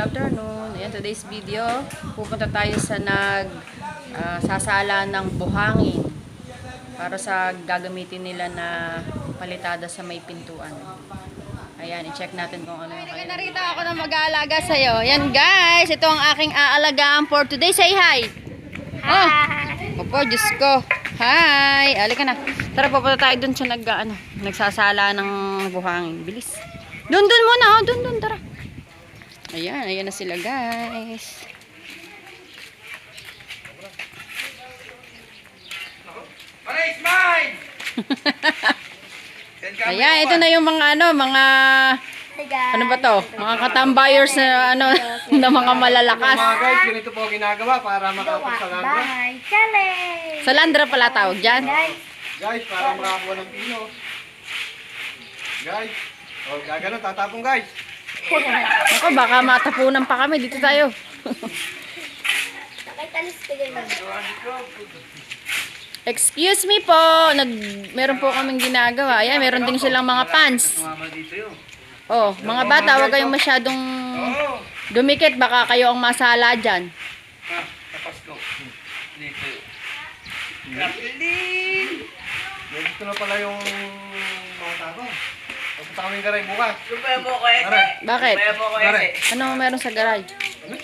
afternoon. Ayan, today's video. Pupunta tayo sa nag ah, sasala ng buhangin para sa gagamitin nila na palitada sa may pintuan. Ayan, i-check natin kung ano yung. Narito ako na mag-aalaga sa'yo. Yan guys, ito ang aking aalagaan for today. Say hi! Hi! Oh, opo, Diyos ko. Hi! Alika na. Tara, pupunta tayo dun sa nag, ano, nagsasala ng buhangin. Bilis. Dun, dun muna. Oh, dun, dun. Tara. Ayan, ayan na sila guys. Ayan, ito na yung mga ano, mga ano ba to? Mga katambayers na ano, na mga malalakas. Mga guys, ganito po ginagawa para makapag sa landra. Bahay challenge! Sa Landra pala tawag dyan. Guys, Guys, para makakuha ng pino. Guys, oh, gagano, tatapong guys. Ako, baka matapunan pa kami. Dito tayo. Excuse me po. Nag, meron po kaming ginagawa. Ayan, meron din silang mga pants. Oh, mga bata, huwag kayong masyadong dumikit. Baka kayo ang masala dyan. Ha, tapas ko. Dito. Dito na pala yung. Pupunta kaming garay bukas. Supremo ko ese. Bakit? Supremo ko ese. Ano meron sa garage?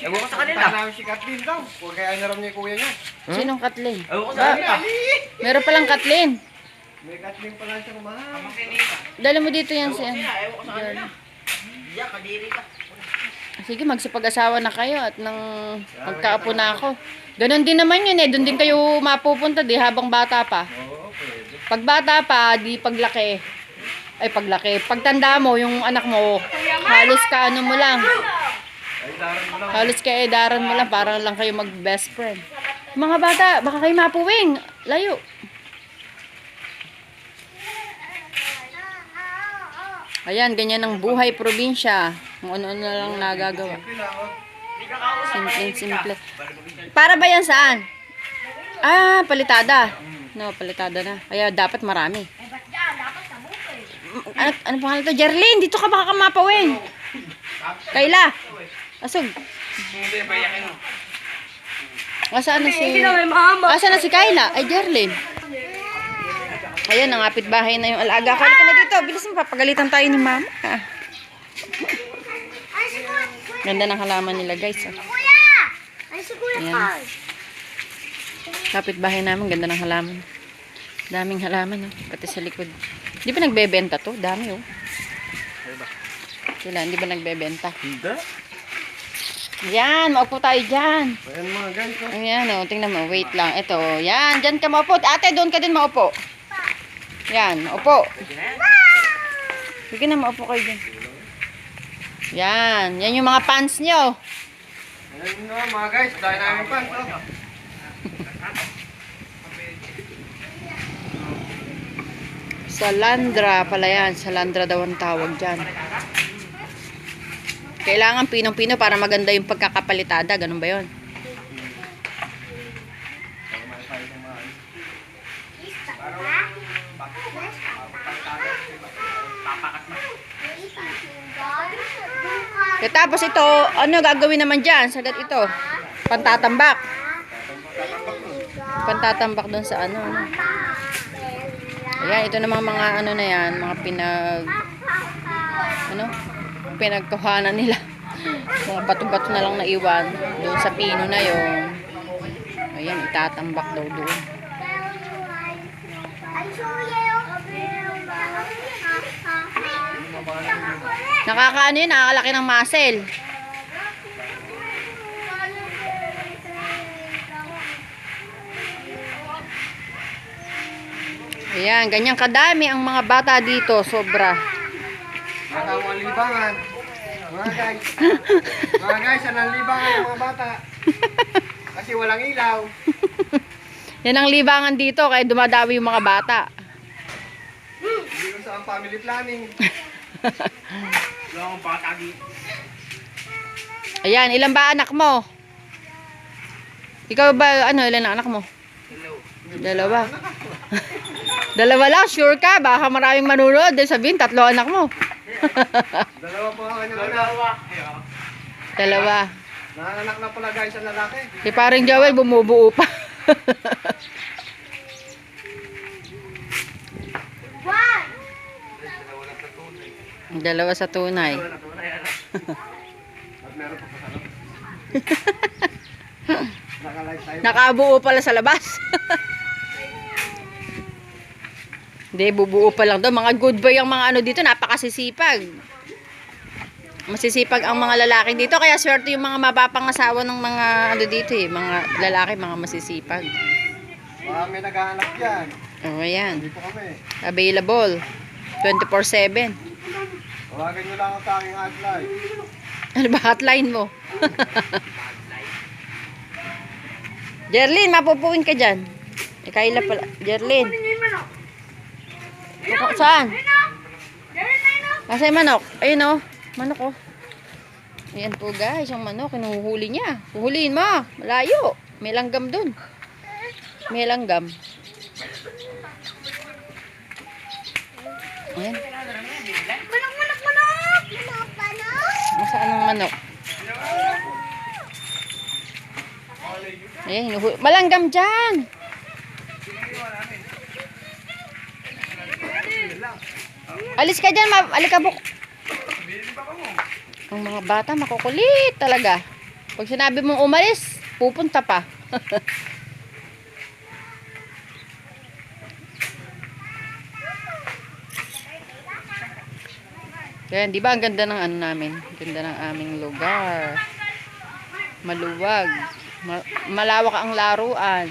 Ewan ko sa kanila. Punta namin si Kathleen daw. Huwag kaya na rin niya yung kuya niya. Sinong Kathleen? Ewan ko sa kanila. meron palang Kathleen. May Kathleen pala siya kumahal. Dala mo dito yan siya. Ewan ko sa kanila. Diyan, kadiri ka. Sige, magsipag-asawa na kayo at nang magkaapo na ako. Ganon din naman yun eh. Doon din kayo mapupunta di habang bata pa. Oo, pwede. Pag bata pa, di paglaki. Ay, paglaki. Pagtanda mo, yung anak mo, halos ka ano mo lang. Halos ka edaran mo lang. Parang lang kayo mag-best friend. Mga bata, baka kayo mapuwing. Layo. Ayan, ganyan ang buhay probinsya. Kung ano-ano lang nagagawa. Simple, simple. Para ba yan saan? Ah, palitada. No, palitada na. Kaya dapat marami. Ano, ano pangalan to? Jerlyn, dito ka baka kamapawin. Kayla. Asog. Asaan na si... Asaan na si Kayla? Ay, Jerlyn. Ayan, nangapit bahay na yung alaga ko. Halika na dito. Bilis mo, papagalitan tayo ni mama. Ah. Ganda ng halaman nila, guys. ah. Kuya! Ay, si. Kapit bahay namin, ganda ng halaman. Daming halaman, oh. pati sa likod. Di ba nagbebenta to? Dami, oh. Sila, hindi ba nagbebenta? Hindi. Yan, maupo tayo dyan. Ayan mga guys, oh. Ayan, oh, tingnan mo. Wait lang. Ito, yan. Dyan ka maupo. Ate, doon ka din maupo. Yan, maupo. Sige na, maupo kayo dyan. Yan. Yan yung mga pants nyo. Ayan no, mga guys, dahil namin pants, oh. Salandra pala yan. Salandra daw ang tawag dyan. Kailangan pinong-pino para maganda yung pagkakapalitada. Ganun ba yun? Kaya tapos ito, ano gagawin naman dyan? Sagat ito. Pantatambak. Pantatambak doon sa ano. ano. Ayan, ito namang mga ano na yan, mga pinag ano, pinagkuhanan nila. mga bato-bato na lang naiwan doon sa pino na yon. Ayan, itatambak daw doon. Nakakaano yun, nakakalaki ng muscle. Ayan, ganyan kadami ang mga bata dito, sobra. Ang libangan. Mga guys. Mga guys, ang libangan ng mga bata? Kasi walang ilaw. Yan ang libangan dito, kaya dumadawi yung mga bata. Hindi ko sa family planning. Wala akong patagi. Ayan, ilan ba anak mo? Ikaw ba, ano, ilan ang anak mo? Dalawa. Dalawa lang, sure ka? Baka maraming manunod. Dahil sabihin, tatlo anak mo. Dalawa po ang kanyang anak. Dalawa. Nanganak na pala guys ang lalaki. Si paring Joel bumubuo pa. Dalawa sa tunay. At meron pa pa. Nakabuo pala sa labas. Hindi, bubuo pa lang daw. Mga good boy ang mga ano dito, napakasisipag. Masisipag ang mga lalaki dito, kaya swerte yung mga mapapangasawa ng mga ano dito eh. Mga lalaki, mga masisipag. Baka may naghahanap yan. O, ayan. Hindi po kami. Available. 24-7. Tawagan nyo lang ako sa aking hotline. Ano ba hotline mo? Jerlyn, mapupuin ka dyan. Kayla pala. Jerlyn. Hindi Saan? Ayun o. Meron na yun o. Nasa yung manok? Ayun o. Manok o. Ayan po guys, yung manok. Kinuhuli niya. Huhulihin mo. Malayo. May langgam dun. May langgam. Ayan. Manok, manok, manok. Manok, manok. Nasaan ang manok? Ayan, hinuhuli. Malanggam dyan. Alis ka dyan, alikabok. Ang mga bata makukulit talaga. Pag sinabi mong umalis, pupunta pa. Kaya, di ba ang ganda ng ano namin? Ganda ng aming lugar. Maluwag. Ma- malawak ang laruan.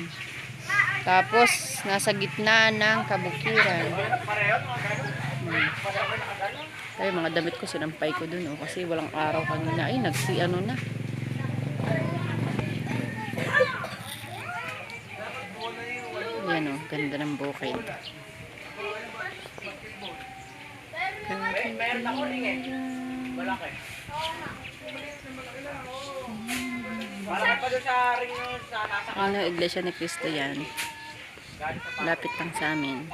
Tapos, nasa gitna ng kabukiran. Hmm. Ay, mga damit ko, sinampay ko dun. Oh, kasi walang araw kanina. Ay, nagsi ano na. Yan oh, ganda ng bukid. Meron ako rin eh. Malaki. Ano, iglesia ni Cristo yan. Lapit lang sa amin.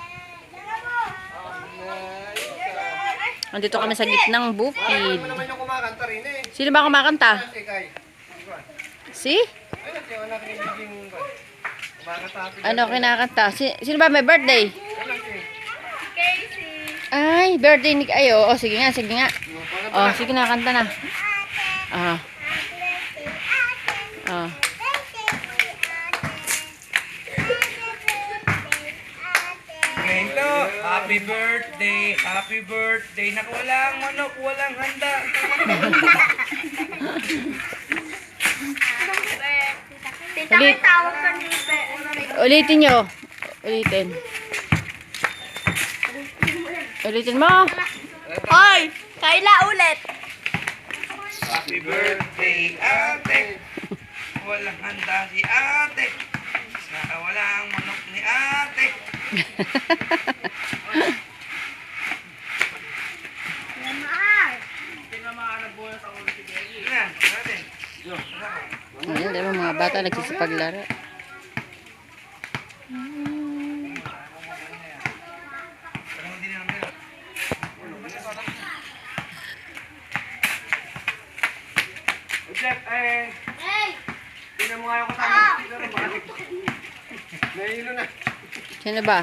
Andito kami sa gitnang bukid. Sino ba kumakanta? Si Ano kinakanta? Si, sino ba may birthday? Ay, birthday ni... Ay, oh, sige nga, sige nga. Oh, sige na, kanta na. Ah. Ah. Happy birthday, happy birthday. Naku, walang manok, walang handa. Tita, Ulit. may tawag ka ni Pe. Ulitin nyo. Ulitin. Ulitin mo. Hoy! Kaila ulit. Happy birthday, ate. Walang handa si ate. Saka walang manok ni ate. Lamar. Sige na, natin. Ayan, diba mga bata nagsisipaglaro. Jeff, eh, Hey! tingnan mo nga yung bakit? Nahihilo na. Sino ba?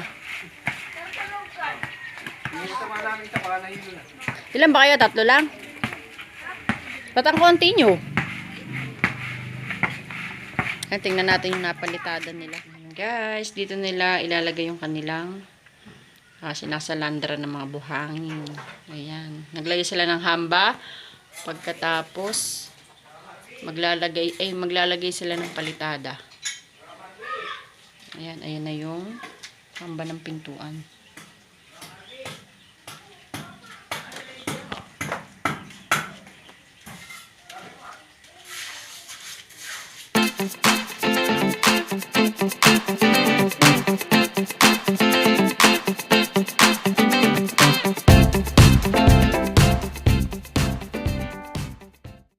Ilan ba kayo? Tatlo lang? Ba't ang konti Ayan, tingnan natin yung napalitada nila. Guys, dito nila ilalagay yung kanilang kasi nasa landra ng mga buhangin. Ayan. Naglagay sila ng hamba. Pagkatapos, maglalagay, eh, maglalagay sila ng palitada. Ayan, ayan na yung hamba ng pintuan.